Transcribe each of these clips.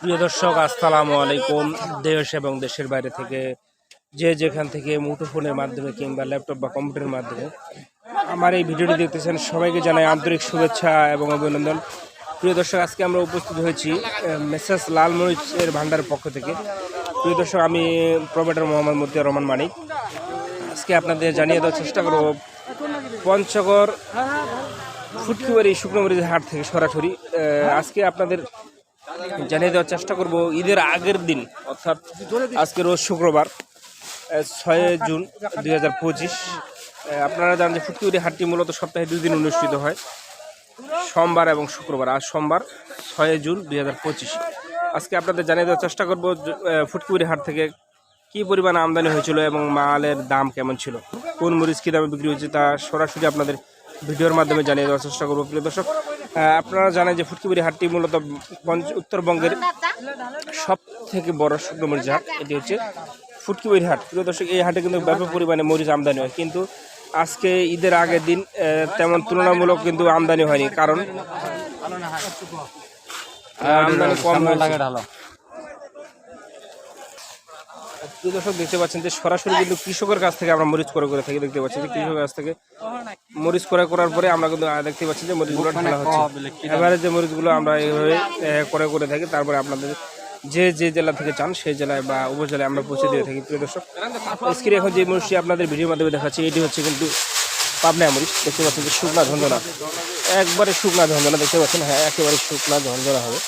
প্রিয় দর্শক, আসসালামু আলাইকুম। দেশ এবং দেশের বাইরে থেকে যে যেখান থেকে মুঠোফোনের মাধ্যমে কিংবা ল্যাপটপ বা কম্পিউটারের মাধ্যমে আমার এই ভিডিওটি দেখতেছেন, সবাইকে জানাই আন্তরিক শুভেচ্ছা এবং অভিনন্দন। প্রিয় দর্শক, আজকে আমরা উপস্থিত হয়েছি মেসেস লালমরিচের ভান্ডারের পক্ষ থেকে। প্রিয় দর্শক, আমি প্রোভাইডার মোহাম্মদ মতিয়ার রহমান মানিক। আজকে আপনাদের জানিয়ে দেওয়ার চেষ্টা করব পঞ্চগড় ফুটকিবাড়ি শুকনো মরিচের হাট থেকে সরাসরি আজকে আপনাদের জানিয়ে দেওয়ার চেষ্টা করব ঈদের আগের দিন, অর্থাৎ আজকে রোজ শুক্রবার ছয় জুন দুই হাজার পঁচিশ। আপনারা জানেন যে ফুটকিবাড়ি হাটটি মূলত সপ্তাহে দুই দিন অনুষ্ঠিত হয়, সোমবার এবং শুক্রবার। আজ সোমবার ছয় জুন দুই হাজার পঁচিশ। আজকে আপনাদের জানিয়ে দেওয়ার চেষ্টা করব ফুটকিবাড়ি হাট থেকে কী পরিমাণ আমদানি হয়েছিল এবং মালের দাম কেমন ছিল? কোন মরিচ কী দামে বিক্রি হয়েছে তা সরাসরি আপনাদের ভিডিওর মাধ্যমে জানিয়ে দেওয়ার চেষ্টা করব। প্রিয় দর্শক আপনারা জানেন যে ফুটকিবাড়ি হাটটি মূলত উত্তরবঙ্গের সব থেকে বড় শুকনো মরিচ হাট। এটি হচ্ছে ফুটকিবাড়ি হাট। প্রিয় দর্শক, এই হাটে কিন্তু ব্যাপক পরিমাণে মরিচ আমদানি হয়। কিন্তু আজকে ঈদের আগের দিন তেমন তুলনামূলক কিন্তু আমদানি হয়নি। কারণ আমদানি কম হয়েছে। প্রিয় দর্শক দেখতে পাচ্ছেন যে সরাসরি কিন্তু কৃষকের কাছ থেকে আমরা মরিচ করে করে থাকি দেখতে পাচ্ছি যে কৃষকের কাছ থেকে মরিচ করে করার পরে আমরা কিন্তু দেখতে পাচ্ছি যে মরিচগুলো ঢালা হচ্ছে। এবারে যে মরিচগুলো আমরা এইভাবে করে করে থাকি তারপরে আপনাদের যে যে জেলা থেকে চান সেই জেলায় বা উপজেলায় আমরা পৌঁছে দিয়ে থাকি প্রিয় দর্শক। স্ক্রিনে এখন যে মরিচটি আপনাদের ভিডিওর মাধ্যমে দেখাচ্ছি এটি হচ্ছে কিন্তু পাবনা মরিচ। দেখতে পাচ্ছেন যে শুকনা ঝঞ্ঝনা। একবারে শুকনা ঝঞ্ঝনা দেখতে পাচ্ছেন হ্যাঁ একেবারে শুকনা ঝঞ্ঝনা হবে।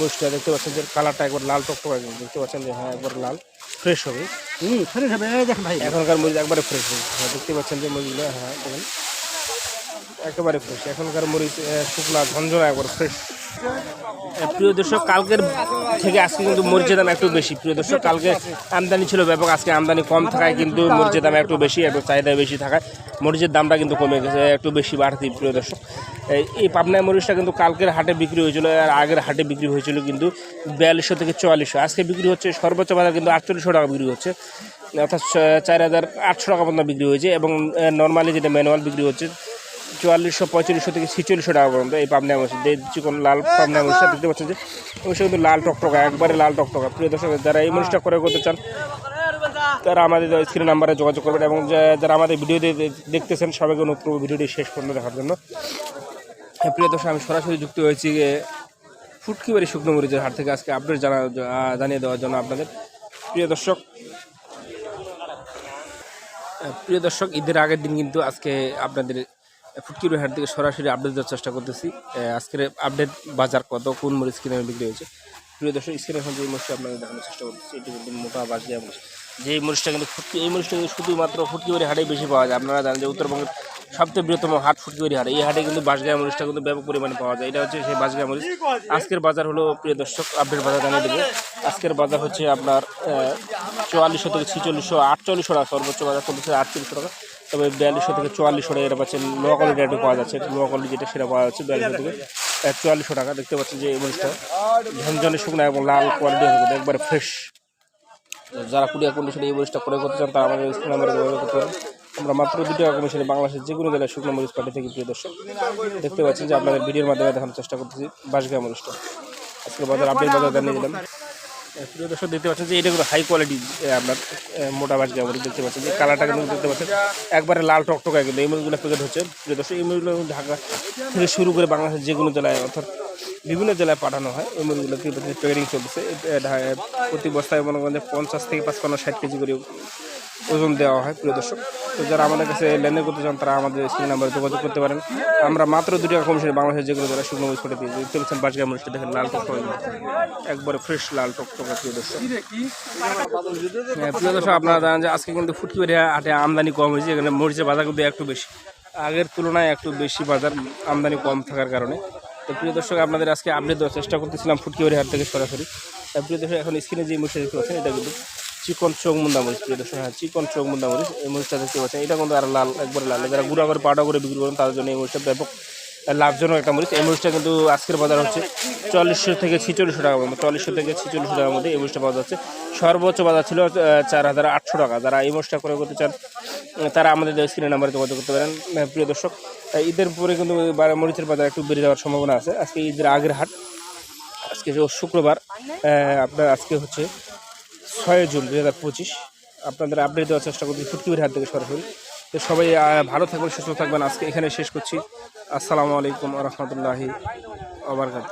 মরিচটা দেখতে পাচ্ছেন যে কালারটা একবার লাল টক টক দেখতে পাচ্ছেন যে হ্যাঁ একবার লাল ফ্রেশ হবে। হুম ফ্রেশ হবে। দেখেন ভাই। এখনকার মরিচ একবারে ফ্রেশ হবে। দেখতে পাচ্ছেন যে মরিচগুলো হ্যাঁ দেখেন। একেবারে ফ্রেশ এখনকার মরিচ শুকনা ঝঞ্ঝনা একবার ফ্রেশ প্রিয় দর্শক, কালকের থেকে আজকে কিন্তু মরিচের দাম একটু বেশি। প্রিয় দর্শক, কালকে আমদানি ছিল ব্যাপক, আজকে আমদানি কম থাকায় কিন্তু মরিচের দাম একটু বেশি, একটু চাহিদা বেশি থাকায় মরিচের দামটা কিন্তু কমে গেছে, একটু বেশি বাড়তি, প্রিয় দর্শক। এই- পাবনায় মরিচটা কিন্তু কালকের হাটে বিক্রি হয়েছিল, আর আগের হাটে বিক্রি হয়েছিল কিন্তু বিয়াল্লিশশো থেকে চুয়াল্লিশশো। আজকে বিক্রি হচ্ছে, সর্বোচ্চ বাজার কিন্তু আটচল্লিশশো টাকা বিক্রি হচ্ছে, অর্থাৎ চার হাজার আটশো টাকা পর্যন্ত বিক্রি হয়েছে এবং নর্মালি যেটা ম্যানুয়াল বিক্রি হচ্ছে চুয়াল্লিশশো পঁয়তাল্লিশশো থেকে ছিচল্লিশশো টাকা পর্যন্ত এই পাবনা মরিচ যে চিকন লাল পাবনা মরিচটা দেখতে পাচ্ছেন যে অবশ্যই কিন্তু লাল টকটকা একবারে লাল টকটকা। প্রিয় দর্শক যারা এই মরিচটা করে করতে চান তারা আমাদের স্ক্রিন নাম্বারে যোগাযোগ করবেন এবং যারা আমাদের ভিডিও দেখতেছেন সবাইকে করব ভিডিওটি শেষ পর্যন্ত দেখার জন্য। হ্যাঁ, প্রিয় দর্শক আমি সরাসরি যুক্ত হয়েছি যে ফুটকিবাড়ি শুকনো মরিচের হাট থেকে আজকে আপডেট জানা জানিয়ে দেওয়ার জন্য আপনাদের। প্রিয় দর্শক প্রিয় দর্শক ঈদের আগের দিন কিন্তু আজকে আপনাদের ফুটকিবাড়ি হাট থেকে সরাসরি আপডেট দেওয়ার চেষ্টা করতেছি। আজকের আপডেট বাজার কত, কোন মরিচ কিনে বিক্রি হয়েছে? প্রিয় দর্শক, স্ক্রিনে এখন যে মরিচটা আপনাদের দেখানোর চেষ্টা করতেছি, এটি কিন্তু মোটা বাস দেওয়া মরিচ যে মরিচটা কিন্তু ফুটকি, এই মরিচটা কিন্তু শুধুমাত্র ফুটকিবাড়ি হাটেই বেশি পাওয়া যায়। আপনারা জানেন যে উত্তরবঙ্গের সবচেয়ে বৃহত্তম হাট ফুটকিবাড়ি হাট। এই হাটে কিন্তু বাঁশগাঁয়া মরিচটা কিন্তু ব্যাপক পরিমাণে পাওয়া যায়। এটা হচ্ছে সেই বাঁশগাঁয়া মরিচ। আজকের বাজার হলো, প্রিয় দর্শক আপডেট বাজার জানিয়ে দেবে। আজকের বাজার হচ্ছে আপনার চুয়াল্লিশশো থেকে ছিচল্লিশশো আটচল্লিশশো টাকা। সর্বোচ্চ বাজার চলছে আটচল্লিশশো টাকা। তবে বিয়াল্লিশশো থেকে চুয়াল্লিশশো টাকা এটা পাচ্ছেন। লোয়া কোয়ালিটি একটু পাওয়া যাচ্ছে। লোয়া কোয়ালিটি যেটা সেটা পাওয়া যাচ্ছে বিয়াল্লিশশো থেকে। চুয়াল্লিশশো টাকা দেখতে পাচ্ছেন যে এই মরিচটা ঝনঝনে শুকনো এবং লাল কোয়ালিটি হবে একবারে ফ্রেশ যারা কুড়িয়া কন্ডিশনে এই মরিচটা করে করতে চান, তারা আমাদের স্ক্রিন নাম্বারে যোগাযোগ করতে পারেন। আমরা মাত্র দুটো কমিশনে বাংলাদেশের যে কোনো জেলায় শুকনো মরিচ পাঠিয়ে থাকি, প্রিয় দর্শক। দেখতে পাচ্ছেন যে আপনাদের ভিডিওর মাধ্যমে দেখানোর চেষ্টা করতেছি বাসগাঁ মরিচটা। আজকে বাজার আপডেট বাজার জানিয়ে দিলাম। প্রিয় দর্শক, দেখতে পাচ্ছেন যে এটা হাই কোয়ালিটি আপনার মোটা বাজ মরিচ দেখতে পাচ্ছেন যে কালারটা কিন্তু দেখতে পাচ্ছেন, একবারে লাল টকটকায় কিন্তু এই মরিচগুলো প্যাকেট হচ্ছে। প্রিয় দর্শক, এই মরিচগুলো ঢাকা থেকে শুরু করে বাংলাদেশের যে কোনো জেলায়, অর্থাৎ বিভিন্ন জেলায় পাঠানো হয়। এই মুরগিগুলো প্যাকেটিং ঢা- প্রতি বস্তায় মনে করেন যে পঞ্চাশ থেকে পাঁচ পনেরো ষাট কেজি করে ওজন দেওয়া হয় প্রিয় দর্শক। তো যারা আমাদের কাছে লেনদেন করতে চান তারা আমাদের স্ক্রিন নাম্বারে যোগাযোগ করতে পারেন। আমরা মাত্র দুটি টাকা কমিশনে বাংলাদেশের যেগুলো যারা শুকনো মরিচ করে দিয়ে পাচ্ছেন বাজগা মরিচটা দেখেন লাল টক একবারে ফ্রেশ লাল টক প্রিয় দর্শক। হ্যাঁ, প্রিয় দর্শক আপনারা জানেন যে আজকে কিন্তু ফুটকিবাড়ি হাটে আমদানি কম হয়েছে এখানে মরিচের বাজার কিন্তু একটু বেশি। আগের তুলনায় একটু বেশি বাজার আমদানি কম থাকার কারণে। তো প্রিয় দর্শক আপনাদের আজকে আপডেট দেওয়ার চেষ্টা করতেছিলাম ফুটকিবাড়ি হাট থেকে সরাসরি। প্রিয় দর্শক এখন স্ক্রিনে যে মরিচটা দেখতে পাচ্ছেন এটা কিন্তু চিকন চোখ মুন্দা মরিচ প্রিয় দর্শক হ্যাঁ চিকন চোখ মুন্দা মরিচ এই মরিচটা দেখতে পাচ্ছেন। এটা কিন্তু আর লাল একবারে লাল। যারা গুঁড়া করে পাউডার করে বিক্রি করেন তাদের জন্য এই মরিচটা ব্যাপক লাভজনক একটা মরিচ। এই মরিচটা কিন্তু আজকের বাজার হচ্ছে চল্লিশশো থেকে ছিচল্লিশশো টাকার মধ্যে চল্লিশশো থেকে ছিচল্লিশশো টাকার মধ্যে এই মরিচটা পাওয়া যাচ্ছে। সর্বোচ্চ বাজার ছিল চার হাজার আটশো টাকা। যারা এই মরিচটা করে করতে চান তারা আমাদের স্ক্রিনের নাম্বারে যোগাযোগ করতে পারেন প্রিয় দর্শক। আহ, ঈদের পরে কিন্তু মরিচের বাজার একটু বেড়ে যাওয়ার সম্ভাবনা আছে। আজকে ঈদের আগের হাট আজকে শুক্রবার আপনার আজকে হচ্ছে ছয় জুন দু হাজার পঁচিশ। আপনাদের আপডেট দেওয়ার চেষ্টা করছি ফুটকিবির হাত থেকে সরাসরি। তো সবাই ভালো থাকবেন, সুস্থ থাকবেন। আজকে এখানে শেষ করছি। আসসালামু আলাইকুম রহমতুল্লাহি আবরকাত